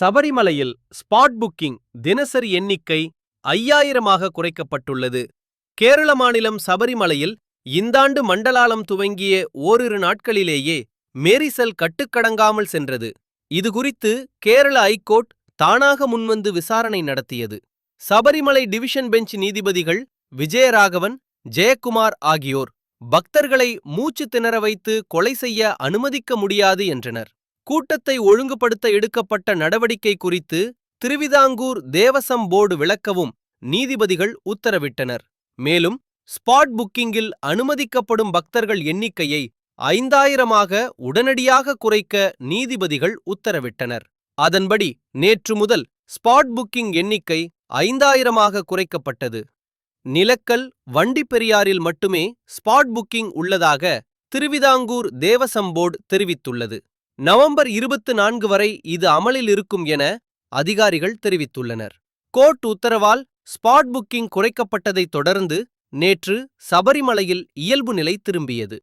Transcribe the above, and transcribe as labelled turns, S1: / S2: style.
S1: சபரிமலையில் spot booking தினசரி எண்ணிக்கை ஐயாயிரமாக குறைக்கப்பட்டுள்ளது. கேரள மாநிலம் சபரிமலையில் இந்தாண்டு மண்டலாலம் துவங்கிய ஓரிரு நாட்களிலேயே மேரிசல் கட்டுக்கடங்காமல் சென்றது. இதுகுறித்து கேரள ஐகோர்ட் தானாக முன்வந்து விசாரணை நடத்தியது. சபரிமலை டிவிஷன் பெஞ்ச் நீதிபதிகள் விஜயராகவன் ஜெயக்குமார் ஆகியோர் பக்தர்களை மூச்சு திணற வைத்து கொலை செய்ய அனுமதிக்க முடியாது என்றனர். கூட்டத்தை ஒழுங்குபடுத்த எடுக்கப்பட்ட நடவடிக்கை குறித்து திருவிதாங்கூர் தேவசம் போர்டு விளக்கவும் நீதிபதிகள் உத்தரவிட்டனர். மேலும் ஸ்பாட் புக்கிங்கில் அனுமதிக்கப்படும் பக்தர்கள் எண்ணிக்கையை ஐந்தாயிரமாக உடனடியாக குறைக்க நீதிபதிகள் உத்தரவிட்டனர். அதன்படி நேற்று முதல் ஸ்பாட் புக்கிங் எண்ணிக்கை ஐந்தாயிரமாக குறைக்கப்பட்டது. நிலக்கல் வண்டி பெரியாரில் மட்டுமே ஸ்பாட் புக்கிங் உள்ளதாக திருவிதாங்கூர் தேவசம் போர்டு தெரிவித்துள்ளது. நவம்பர் இருபத்து நான்கு வரை இது அமலில் இருக்கும் என அதிகாரிகள் தெரிவித்துள்ளனர். கோர்ட் உத்தரவால் ஸ்பாட் புக்கிங் குறைக்கப்பட்டதைத் தொடர்ந்து நேற்று சபரிமலையில் இயல்பு நிலை திரும்பியது.